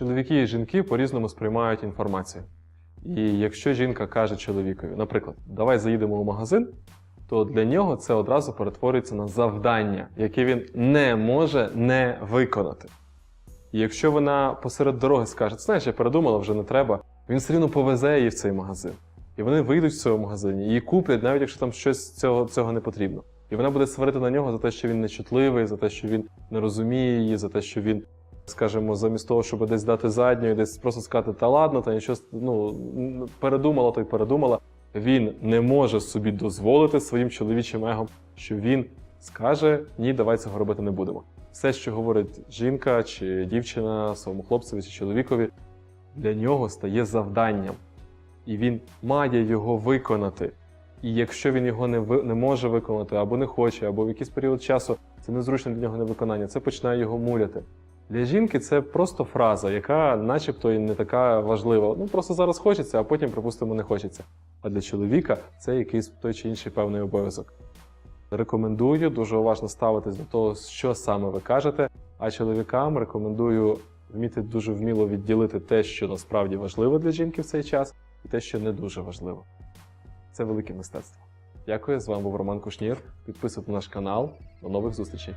Чоловіки і жінки по-різному сприймають інформацію. І якщо жінка каже чоловікові, наприклад, давай заїдемо у магазин, то для нього це одразу перетворюється на завдання, яке він не може не виконати. І якщо вона посеред дороги скаже, знаєш, я передумала, вже не треба, він все рівно повезе її в цей магазин. І вони вийдуть з цього магазині, її куплять, навіть якщо там щось цього, цього не потрібно. І вона буде сварити на нього за те, що він нечутливий, за те, що він не розуміє її, за те, що він, скажімо, замість того, щоб десь дати задню, і десь просто сказати, та ладно, та нічого ну, передумала, то й передумала. Він не може собі дозволити своїм чоловічим егом, що він скаже ні, давай цього робити не будемо. Все, що говорить жінка чи дівчина своєму хлопцеві чи чоловікові, для нього стає завданням, і він має його виконати. І якщо він його не, ви, не може виконати, або не хоче, або в якийсь період часу це незручне для нього невиконання, це починає його муляти. Для жінки це просто фраза, яка начебто і не така важлива. Ну просто зараз хочеться, а потім, припустимо, не хочеться. А для чоловіка це якийсь той чи інший певний обов'язок. Рекомендую дуже уважно ставитись до того, що саме ви кажете. А чоловікам рекомендую вміти дуже вміло відділити те, що насправді важливо для жінки в цей час, і те, що не дуже важливо. Це велике мистецтво. Дякую, з вами був Роман Кушнір. Підписуйтесь на наш канал. До нових зустрічей.